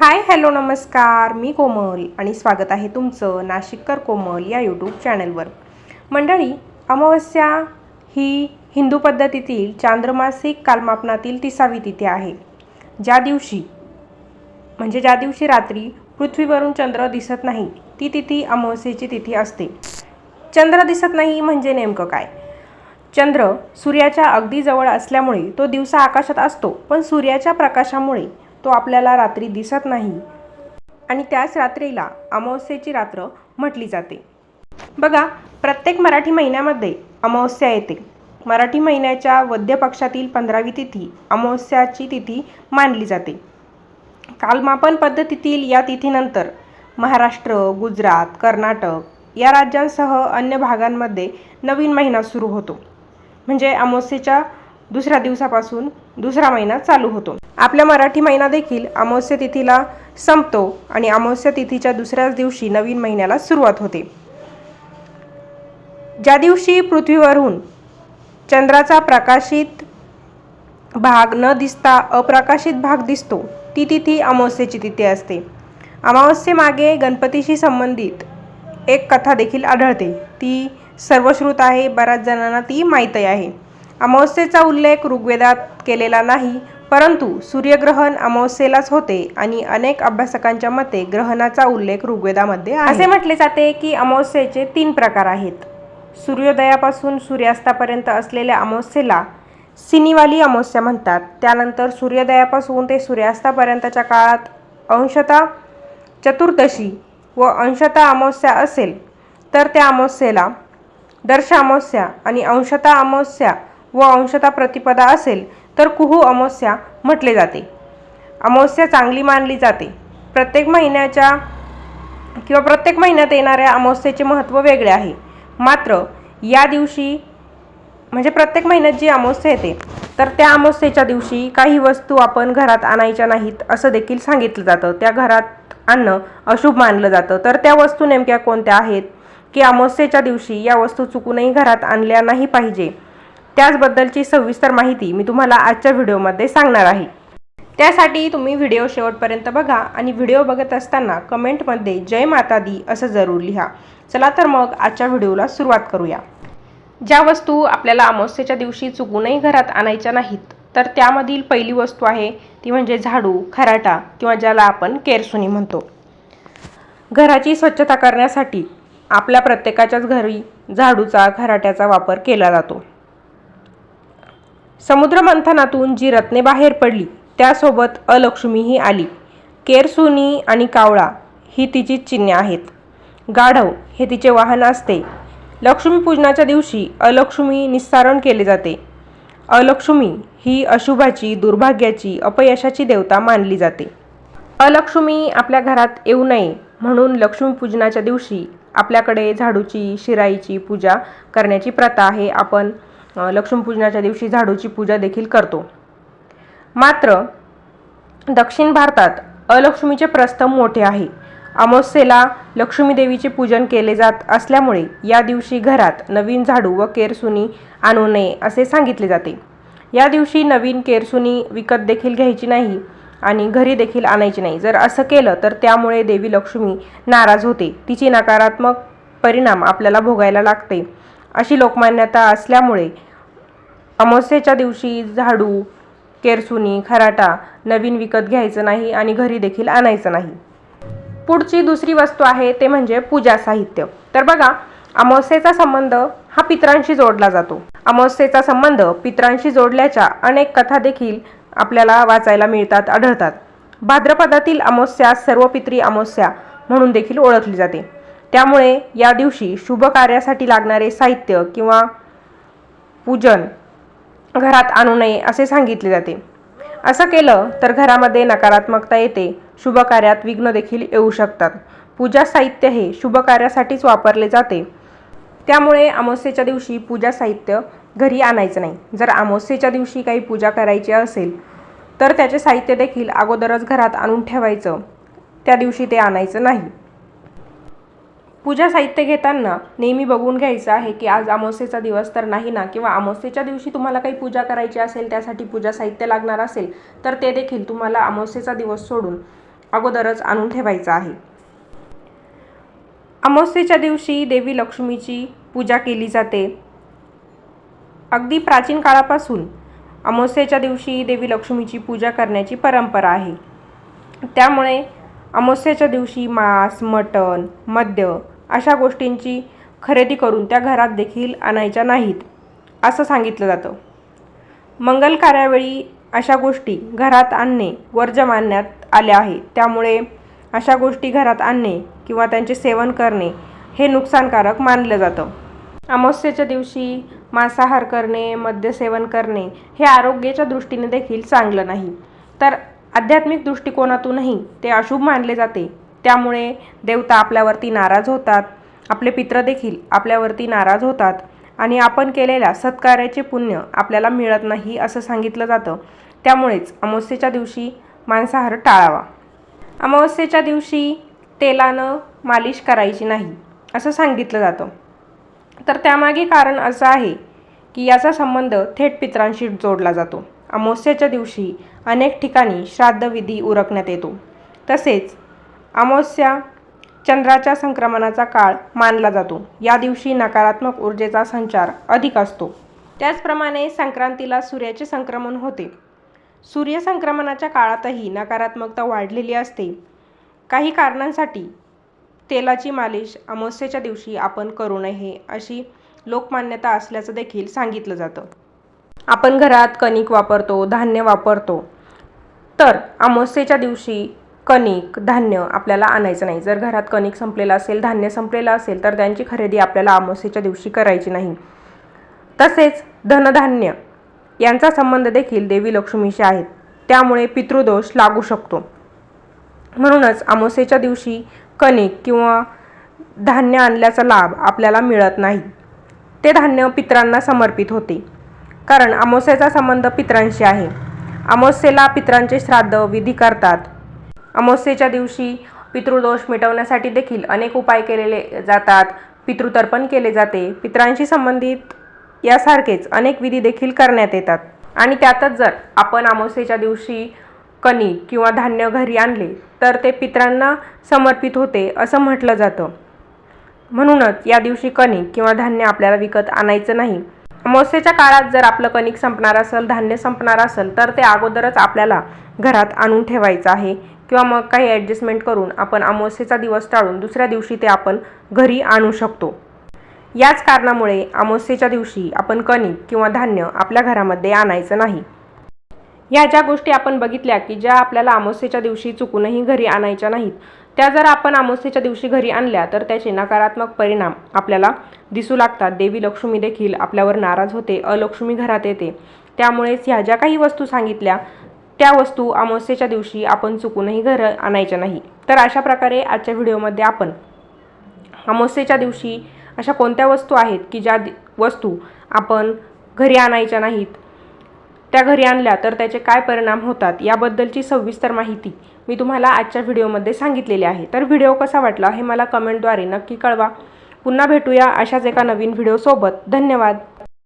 Hi hello नमस्कार. मी कोमल आणि स्वागत आहे तुमचं नाशिककर कोमल या यूट्यूब चॅनलवर मंडळी अमावस्या ही हिंदू पद्धतीतील चांद्रमासिक कालमापनातील तिसावी तिथी आहे. ज्या दिवशी म्हणजे ज्या दिवशी रात्री पृथ्वीवरून चंद्र दिसत नाही ती तिथी अमावस्येची तिथी असते. चंद्र दिसत नाही म्हणजे नेमकं काय? चंद्र सूर्याच्या अगदी जवळ असल्यामुळे तो दिवसा आकाशात असतो पण सूर्याच्या प्रकाशामुळे तो आपल्याला रात्री दिसत नाही. आणि त्याच रात्रीला अमावस्येची रात्र म्हटली जाते. बघा प्रत्येक मराठी महिन्यामध्ये अमावस्या येते. मराठी महिन्याच्या वद्य पक्षातील पंधरावी तिथी अमावस्याची तिथी मानली जाते. कालमापन पद्धतीतील या तिथीनंतर महाराष्ट्र गुजरात कर्नाटक या राज्यांसह अन्य भागांमध्ये नवीन महिना सुरू होतो. म्हणजे अमावस्येच्या दुसऱ्या दिवसापासून दुसरा महिना चालू होतो. आपल्या मराठी महिना देखील अमावस्या तिथीला संपतो आणि अमावस्या तिथीच्या दुसऱ्याच दिवशी नवीन महिन्याला सुरुवात होते. ज्या दिवशी पृथ्वीवरून चंद्राचा प्रकाशित भाग न दिसता अप्रकाशित भाग दिसतो ती तिथी अमावस्येची तिथी असते. अमावस्येमागे गणपतीशी संबंधित एक कथा देखील आढळते. ती सर्वश्रुत आहे बऱ्याच जणांना ती माहीतही आहे. अमावस्येचा उल्लेख ऋग्वेदात केलेला नाही परंतु सूर्यग्रहण अमावस्येलाच होते आणि अनेक अभ्यासकांच्या मते ग्रहणाचा उल्लेख ऋग्वेदामध्ये असे म्हटले जाते की अमावस्येचे तीन प्रकार आहेत. सूर्योदयापासून सूर्यास्तापर्यंत असलेल्या अमावस्येला सिनीवाली अमावस्या म्हणतात. त्यानंतर सूर्योदयापासून ते सूर्यास्तापर्यंतच्या काळात अंशता चतुर्दशी व अंशता अमावस्या असेल तर त्या अमावस्येला दर्श अमावस्या आणि अंशता अमावस्या व अंशतः प्रतिपदा असेल तर कुहू अमावस्या म्हटले जाते. अमावस्या चांगली मानली जाते. प्रत्येक महिन्याच्या किंवा प्रत्येक महिन्यात येणाऱ्या अमावस्येचे महत्त्व वेगळे आहे. मात्र या दिवशी म्हणजे प्रत्येक महिन्यात जी अमावस्या येते तर त्या अमावस्येच्या दिवशी काही वस्तू आपण घरात आणायच्या नाहीत असं देखील सांगितलं जातं. त्या घरात आणणं अशुभ मानलं जातं. तर त्या वस्तू नेमक्या कोणत्या आहेत? की अमावस्येच्या दिवशी या वस्तू चुकूनही घरात आणल्या नाही पाहिजे. त्याचबद्दलची सविस्तर माहिती मी तुम्हाला आजच्या व्हिडिओमध्ये सांगणार आहे. त्यासाठी तुम्ही व्हिडिओ शेवटपर्यंत बघा आणि व्हिडिओ बघत असताना कमेंटमध्ये जय माता दी असं जरूर लिहा. चला तर मग आजच्या व्हिडिओला सुरुवात करूया. ज्या वस्तू आपल्याला अमावस्येच्या दिवशी चुकूनही घरात आणायच्या नाहीत तर त्यामधील पहिली वस्तू आहे ती म्हणजे झाडू खराटा किंवा ज्याला आपण केरसुनी म्हणतो. घराची स्वच्छता करण्यासाठी आपल्या प्रत्येकाच्याच घरी झाडूचा खराट्याचा वापर केला जातो. समुद्रमंथनातून जी रत्ने बाहेर पडली त्यासोबत अलक्ष्मीही आली. केरसुनी आणि कावळा ही तिची चिन्हे आहेत. गाढव हे तिचे वाहन असते. लक्ष्मीपूजनाच्या दिवशी अलक्ष्मी निस्सारण केले जाते. अलक्ष्मी ही अशुभाची दुर्भाग्याची अपयशाची देवता मानली जाते. अलक्ष्मी आपल्या घरात येऊ नये म्हणून लक्ष्मीपूजनाच्या दिवशी आपल्याकडे झाडूची शिराईची पूजा करण्याची प्रथा आहे. आपण लक्ष्मीपूजनाच्या दिवशी झाडूची पूजा देखील करतो. मात्र दक्षिण भारतात अलक्ष्मीचे प्रस्थ मोठे आहे. अमावस्येला लक्ष्मी देवीचे पूजन केले जात असल्यामुळे या दिवशी घरात नवीन झाडू व केरसुनी आणू नये असे सांगितले जाते. या दिवशी नवीन केरसुनी विकत देखील घ्यायची नाही आणि घरी देखील आणायची नाही. जर असं केलं तर त्यामुळे देवी लक्ष्मी नाराज होते. तिची नकारात्मक परिणाम आपल्याला भोगायला लागते. अशी लोकमान्यता असल्यामुळे अमावस्येच्या दिवशी झाडू केरसुनी खराटा नवीन विकत घ्यायचं नाही आणि घरी देखील आणायचं नाही. पुढची दुसरी वस्तू आहे ते म्हणजे पूजा साहित्य. तर बघा अमावस्येचा संबंध हा पित्रांशी जोडला जातो. अमावस्येचा संबंध पित्रांशी जोडल्याच्या अनेक कथा देखील आपल्याला वाचायला मिळतात आढळतात. भाद्रपदातील अमावस्या सर्व पित्री अमावस्या म्हणून देखील ओळखली जाते. त्यामुळे या दिवशी शुभ कार्यासाठी लागणारे साहित्य किंवा पूजन घरात आणू नये असे सांगितले जाते. असं केलं तर घरामध्ये नकारात्मकता येते शुभ कार्यात विघ्न देखील येऊ शकतात. पूजा साहित्य हे शुभ कार्यासाठीच वापरले जाते. त्यामुळे अमावस्येच्या दिवशी पूजा साहित्य घरी आणायचं नाही. जर अमावस्येच्या दिवशी काही पूजा करायची असेल तर त्याचे साहित्य देखील अगोदरच घरात आणून ठेवायचं. त्या दिवशी ते आणायचं नाही. पूजा साहित्य घेताना नेहमी बघून घ्यायचं आहे की आज अमावस्येचा दिवस तर नाही ना किंवा अमावस्येच्या दिवशी तुम्हाला काही पूजा करायची असेल त्यासाठी पूजा साहित्य लागणार असेल तर ते देखील तुम्हाला अमावस्येचा दिवस सोडून अगोदरच आणून ठेवायचं आहे. अमावस्येच्या दिवशी देवी लक्ष्मीची पूजा केली जाते. अगदी प्राचीन काळापासून अमावस्येच्या दिवशी देवी लक्ष्मीची पूजा करण्याची परंपरा आहे. त्यामुळे अमावस्येच्या दिवशी मांस मटण मद्य अशा गोष्टींची खरेदी करून त्या घरात देखील आणायच्या नाहीत असं सांगितलं जातं. मंगल कार्यावेळी अशा गोष्टी घरात आणणे वर्ज्य मानण्यात आले आहे. त्यामुळे अशा गोष्टी घरात आणणे किंवा त्यांचे सेवन करणे हे नुकसानकारक मानलं जातं. अमावस्येच्या दिवशी मांसाहार करणे मद्यसेवन करणे हे आरोग्याच्या दृष्टीने देखील चांगलं नाही. तर आध्यात्मिक दृष्टिकोनातूनही ते अशुभ मानले जाते. त्यामुळे देवता आपल्यावरती नाराज होतात. आपले पित्र देखील आपल्यावरती नाराज होतात. आणि आपण केलेल्या सत्कार्याचे पुण्य आपल्याला मिळत नाही असं सांगितलं जातं. त्यामुळेच अमावस्येच्या दिवशी मांसाहार टाळावा. अमावस्येच्या दिवशी तेलानं मालिश करायची नाही असं सांगितलं जातं. तर त्यामागे कारण असं आहे की याचा संबंध थेट पित्रांशी जोडला जातो. अमावस्याच्या दिवशी अनेक ठिकाणी श्राद्धविधी उरकण्यात येतो. तसेच अमावस्या चंद्राच्या संक्रमणाचा काळ मानला जातो. या दिवशी नकारात्मक ऊर्जेचा संचार अधिक असतो. त्याचप्रमाणे संक्रांतीला सूर्याचे संक्रमण होते. सूर्यसंक्रमणाच्या काळातही नकारात्मकता वाढलेली असते. काही कारणांसाठी तेलाची मालिश अमावस्येच्या दिवशी आपण करू नये अशी लोकमान्यता असल्याचं देखील सांगितलं जातं. आपण घरात कणिक वापरतो धान्य वापरतो. तर अमावस्येच्या दिवशी कणिक धान्य आपल्याला आणायचं नाही. जर घरात कणिक संपलेलं असेल धान्य संपलेलं असेल तर त्यांची खरेदी आपल्याला अमावस्येच्या दिवशी करायची नाही. तसेच धनधान्य यांचा संबंध देखील देवी लक्ष्मीशी आहेत त्यामुळे पितृदोष लागू शकतो. म्हणूनच अमावस्येच्या दिवशी कणिक किंवा धान्य आणल्याचा लाभ आपल्याला मिळत नाही. ते धान्य पित्रांना समर्पित होते. कारण अमावस्येचा संबंध पित्रांशी आहे. अमावस्येला पित्रांचे श्राद्ध विधी करतात. अमावस्येच्या दिवशी पितृदोष मिटवण्यासाठी देखील अनेक उपाय केलेले जातात. पितृतर्पण केले जाते. पित्रांशी संबंधित यासारखेच अनेक विधी देखील करण्यात येतात. आणि त्यातच जर आपण अमावस्येच्या दिवशी कणिक किंवा धान्य घरी आणले तर ते पित्रांना समर्पित होते असं म्हटलं जातं. म्हणूनच या दिवशी कणिक किंवा धान्य आपल्याला विकत आणायचं नाही. अमावस्येच्या काळात जर आपलं कणिक संपणार असेल धान्य संपणार असेल तर ते अगोदरच आपल्याला घरात आणून ठेवायचं आहे. किंवा मग काही ॲडजस्टमेंट करून आपण अमावस्येचा दिवस टाळून दुसऱ्या दिवशी ते आपण घरी आणू शकतो. याच कारणामुळे अमावस्येच्या दिवशी आपण कणिक किंवा धान्य आपल्या घरामध्ये आणायचं नाही. ह्या ज्या गोष्टी आपण बघितल्या की ज्या आपल्याला अमावस्येच्या दिवशी चुकूनही घरी आणायच्या नाहीत त्या जर आपण अमावस्येच्या दिवशी घरी आणल्या तर त्याचे नकारात्मक परिणाम आपल्याला दिसू लागतात. देवी लक्ष्मी देखील आपल्यावर नाराज होते अलक्ष्मी घरात येते. त्यामुळेच ह्या ज्या काही वस्तू सांगितल्या त्या वस्तू अमावस्येच्या दिवशी आपण चुकूनही घर आणायच्या नाही. तर अशा प्रकारे आजच्या व्हिडिओमध्ये आपण अमावस्येच्या दिवशी अशा कोणत्या वस्तू आहेत की ज्या दि- वस्तू आपण घरी आणायच्या नाहीत त्या घरी आणल्या तर त्याचे काय परिणाम होतात याबद्दलची सविस्तर माहिती मी तुम्हाला आजच्या व्हिडिओमध्ये सांगितलेली आहे. तर व्हिडिओ कसा वाटला हे मला कमेंटद्वारे नक्की कळवा. पुन्हा भेटूया अशाच एका नवीन व्हिडिओसोबत. धन्यवाद.